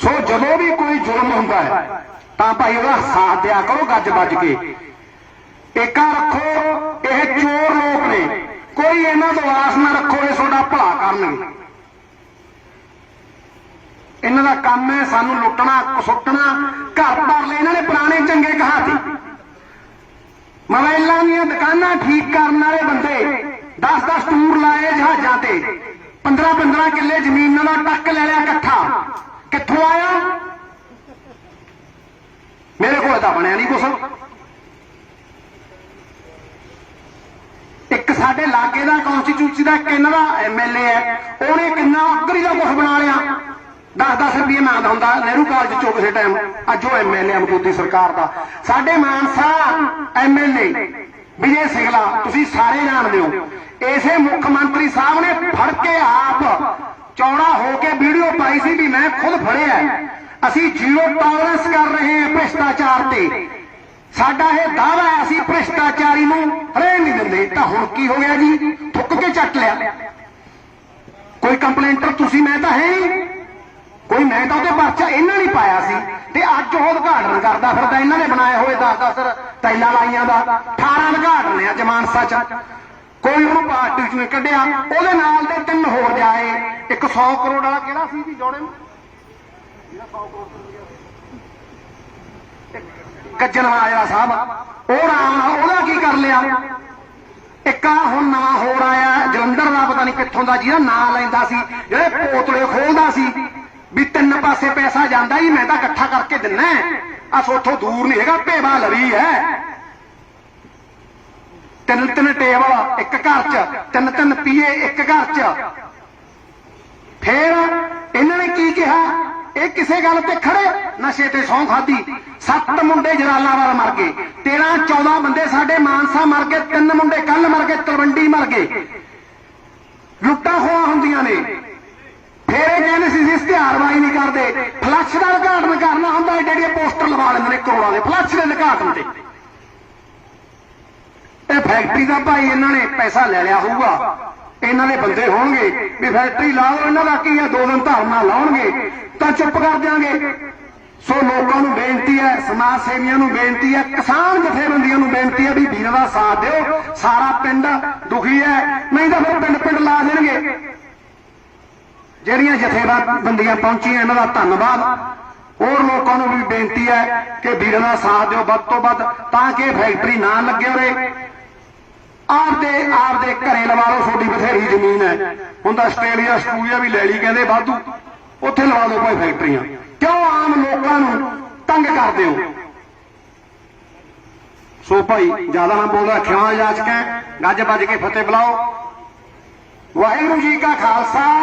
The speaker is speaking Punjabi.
ਸੋ ਜਦੋਂ ਵੀ ਕੋਈ ਜ਼ੁਲਮ ਹੁੰਦਾ ਹੈ, ਤਾਂ ਭਾਈ ਉਹਦਾ ਸਾਥ ਦਿਆ ਕਰੋ ਗੱਜ ਵੱਜ ਕੇ। ਏਕਾ ਰੱਖੋ, ਇਹ ਚੋਰ ਲੋਕ ਨੇ। ਕੋਈ ਇਹਨਾਂ ਤੋਂ ਆਸ ਨਾ ਰੱਖੋ ਇਹ ਤੁਹਾਡਾ ਭਲਾ ਕਰਨਗੇ ਇਹਨਾਂ ਦਾ ਕੰਮ ਹੈ ਸਾਨੂੰ ਲੁੱਟਣਾ ਸੁੱਟਣਾ ਘਰ ਭਰ ਲੈ ਇਹਨਾਂ ਨੇ ਪੁਰਾਣੇ ਚੰਗੇ ਕਹਾਤੀ। ਮੋਬਾਈਲਾਂ ਦੀਆਂ ਦੁਕਾਨਾਂ ਠੀਕ ਕਰਨ ਵਾਲੇ ਬੰਦੇ 10-10 ਟੂਰ ਲਾਏ ਜਹਾਜ਼ਾਂ ਤੇ। 15-15 ਕਿੱਲੇ ਜ਼ਮੀਨ ਨਾਲ ਟੱਕ ਲੈ ਲਿਆ ਇਕੱਠਾ। ਕਿੱਥੋਂ ਆਇਆ? ਮੇਰੇ ਕੋਲ ਤਾਂ ਬਣਿਆ ਨਹੀਂ ਕੁਛ। ਇੱਕ ਸਾਡੇ ਲਾਗੇ ਦਾ ਕੌਂਸਟੀਚੂਸੀ ਦਾ ਇੱਕ ਇਹਨਾਂ ਦਾ ਐਮਐਲਏ ਹੈ, ਉਹਨੇ ਕਿੰਨਾ ਅਕਰੀ ਦਾ ਕੁਛ ਬਣਾ ਲਿਆ। 10-10 ਰੁਪਏ ਮੰਗਦਾ ਹੁੰਦਾ, ਨਹਿਰੂ ਕਾਲਜ ਚੋਂ ਕਿਸੇ ਟਾਈਮ ਅੱਜ ਉਹ ਐਮਐਲਏ ਮੌਜੂਦੀ ਸਰਕਾਰ ਦਾ। ਸਾਡੇ ਮਾਨਸਾ ਐਮਐਲਏ ਵਿਜੇ ਸਿੰਗਲਾ, ਤੁਸੀਂ ਸਾਰੇ ਜਾਣਦੇ ਹੋ। ਇਸੇ ਮੁੱਖ ਮੰਤਰੀ ਸਾਹਿਬ ਨੇ ਫੜ ਕੇ ਆਪ ਚੌੜਾ ਹੋ ਕੇ ਵੀਡੀਓ ਪਾਈ ਸੀ ਖੁਦ ਫੜਿਆ ਅਸੀਂ ਜ਼ੀਰੋ ਟੋਲਰੈਂਸ ਕਰ ਰਹੇ ਹਾਂ ਭ੍ਰਿਸ਼ਟਾਚਾਰ ਤੇ। ਸਾਡਾ ਇਹ ਦਾਵਾ ਹੈ, ਅਸੀਂ ਭ੍ਰਿਸ਼ਟਾਚਾਰੀ ਨੂੰ ਰਹਿਣ ਨਹੀਂ ਦਿੰਦੇ। ਤਾਂ ਹੁਣ ਕੀ ਹੋ ਗਿਆ ਜੀ? ਥੁੱਕ ਕੇ ਚੱਟ ਲਿਆ। ਕੋਈ ਕੰਪਲੇਂਟਰ ਤੁਸੀਂ, ਮੈਂ ਤਾਂ ਹੈ ਨਹੀਂ। ਕੋਈ ਮੈਂ ਤਾਂ ਉਹਦੇ ਪਰਚਾ ਇਹਨਾਂ ਨਹੀਂ ਪਾਇਆ ਸੀ। ਤੇ ਅੱਜ ਉਹ ਉਦਘਾਟਨ ਕਰਦਾ ਫਿਰਦਾ, ਇਹਨਾਂ ਨੇ ਬਣਾਏ ਹੋਏ 10-10 ਟੈਲਾਂ ਲਾਈਆਂ ਦਾ। 18 ਉਦਘਾਟਨ ਆ ਜਮਾਨਸਾ ਚ। ਕੋਈ ਉਹਨੂੰ ਪਾਰਟੀ ਚੋਂ ਨਹੀਂ ਕੱਢਿਆ। ਉਹਦੇ ਨਾਲ ਦੇ ਤਿੰਨ ਹੋਰ ਜਾਏ ਇੱਕ 100 ਕਰੋੜ ਵਾਲਾ ਕਿਹੜਾ ਸੀ ਜੀ ਜੋੜੇ ਨੂੰ? ਗੱਜਣ ਵਾਲਾ ਸਾਹਿਬ, ਉਹ ਰਾਮ ਉਹਦਾ ਕੀ ਕਰ ਲਿਆ? ਇੱਕ ਆ ਹੁਣ ਨਵਾਂ ਹੋਰ ਆਇਆ, ਜਲੰਧਰ ਦਾ, ਪਤਾ ਨਹੀਂ ਕਿੱਥੋਂ ਦਾ, ਜਿਹਦਾ ਨਾਂ ਲੈਂਦਾ ਸੀ, ਜਿਹੜੇ ਪੋਤਲੇ ਖੋਲਦਾ ਸੀ, ਵੀ ਤਿੰਨ ਪਾਸੇ ਪੈਸਾ ਜਾਂਦਾ ਹੀ, ਮੈਂ ਤਾਂ ਇਕੱਠਾ ਕਰਕੇ ਦਿੰਨਾ ਆ ਸੋਥੋਂ ਦੂਰ ਨਹੀਂ ਹੈਗਾ, ਭੇਵਾ ਲਵੀ ਹੈ। ਤਿੰਨ ਤਿੰਨ ਟੇਬਲ, ਇੱਕ ਘਰ 'ਚ, ਤਿੰਨ ਤਿੰਨ ਪੀਏ, ਇੱਕ ਘਰ 'ਚ। ਫੇਰ ਇਹਨਾਂ ਨੇ ਕੀ ਕਿਹਾ? ਇਹ ਕਿਸੇ ਗੱਲ ਤੇ ਖੜੇ ਨਸ਼ੇ ਤੇ ਸੌਂ ਖਾਦੀ ਸੱਤ ਮੁੰਡੇ ਜਲਾਲਾਬਾਦ ਮਰ ਗਏ। 13 14 ਬੰਦੇ ਸਾਡੇ ਮਾਨਸਾ ਮਰ ਗਏ। ਤਿੰਨ ਮੁੰਡੇ ਕੱਲ ਮਰ ਗਏ, ਤਲਵੰਡੀ ਮਰ ਗਏ। ਲੁੱਟਾਂ ਹੋਆ ਹੁੰਦੀਆਂ ਨੇ। ਫੇਰ ਇਹ ਕਹਿੰਦੇ ਸੀ ਅਸੀਂ ਇਸ਼ਤਿਹਾਰਬਾਜ਼ੀ ਨਹੀਂ ਕਰਦੇ। ਫਲੱਸ਼ ਦਾ ਉਦਘਾਟਨ ਕਰਨਾ ਹੁੰਦਾ ਏਡੇ ਏਡੇ ਪੋਸਟਰ ਲਵਾ ਲੈਂਦੇ ਨੇ ਕਰੋੜਾਂ ਦੇ। ਫਲੱਸ਼ ਦੇ ਉਦਘਾਟਨ ਤੇ। ਇਹ ਫੈਕਟਰੀ ਦਾ ਭਾਈ ਇਹਨਾਂ ਨੇ ਪੈਸਾ ਲੈ ਲਿਆ ਹੋਊਗਾ। ਇਹਨਾਂ ਦੇ ਬੰਦੇ ਹੋਣਗੇ ਵੀ ਫੈਕਟਰੀ ਲਾ ਲਓ, ਇਹਨਾਂ ਦਾ ਕੀ ਆ ਦੋ ਦਿਨ ਧਰਨਾ ਲਾਉਣਗੇ, ਤਾਂ ਚੁੱਪ ਕਰ ਦਿਆਂਗੇ ਸੋ ਲੋਕਾਂ ਨੂੰ ਬੇਨਤੀ ਹੈ, ਸਮਾਜ ਸੇਵੀਆਂ ਨੂੰ ਬੇਨਤੀ ਹੈ, ਕਿਸਾਨ ਜਥੇਬੰਦੀਆਂ ਨੂੰ ਬੇਨਤੀ ਹੈ ਵੀ ਵੀਰਾਂ ਦਾ ਸਾਥ ਦਿਓ। ਸਾਰਾ ਪਿੰਡ ਦੁਖੀ ਹੈ, ਨਹੀਂ ਤਾਂ ਫਿਰ ਪਿੰਡ ਪਿੰਡ ਲਾ ਦੇਣਗੇ। ਜਿਹੜੀਆਂ ਜਥੇਬੰਦੀਆਂ ਪਹੁੰਚੀਆਂ, ਇਹਨਾਂ ਦਾ ਧੰਨਵਾਦ। ਹੋਰ ਲੋਕਾਂ ਨੂੰ ਵੀ ਬੇਨਤੀ ਹੈ ਕਿ ਵੀਰਾਂ ਦਾ ਸਾਥ ਦਿਓ ਵੱਧ ਤੋਂ ਵੱਧ, ਤਾਂ ਕਿ ਫੈਕਟਰੀ ਨਾ ਲੱਗੇ ਉਰੇ ਆਪਦੇ ਆਪਦੇ ਘਰੇ ਲਵਾ ਲਓ, ਤੁਹਾਡੀ ਬਥੇਰੀ ਜ਼ਮੀਨ ਹੈ। ਹੁਣ ਤਾਂ ਆਸਟ੍ਰੇਲੀਆ ਆਸਟ੍ਰੇਲੀਆ ਵੀ ਲੈ ਲਈ, ਕਹਿੰਦੇ ਵਾਧੂ। ਉੱਥੇ ਲਵਾ ਲਓ ਭਾਈ ਫੈਕਟਰੀਆਂ। ਕਿਉਂ ਆਮ ਲੋਕਾਂ ਨੂੰ ਤੰਗ ਕਰਦੇ ਹੋ? ਸੋ ਭਾਈ, ਜ਼ਿਆਦਾ ਨਾ ਬੋਲਦਾ, ਖਿਆਲ ਜਾਚਕਾਂ ਗੱਜ ਵੱਜ ਕੇ ਫਤਿਹ ਬੁਲਾਓ। ਵਾਹਿਗੁਰੂ ਜੀ ਕਾ ਖਾਲਸਾ।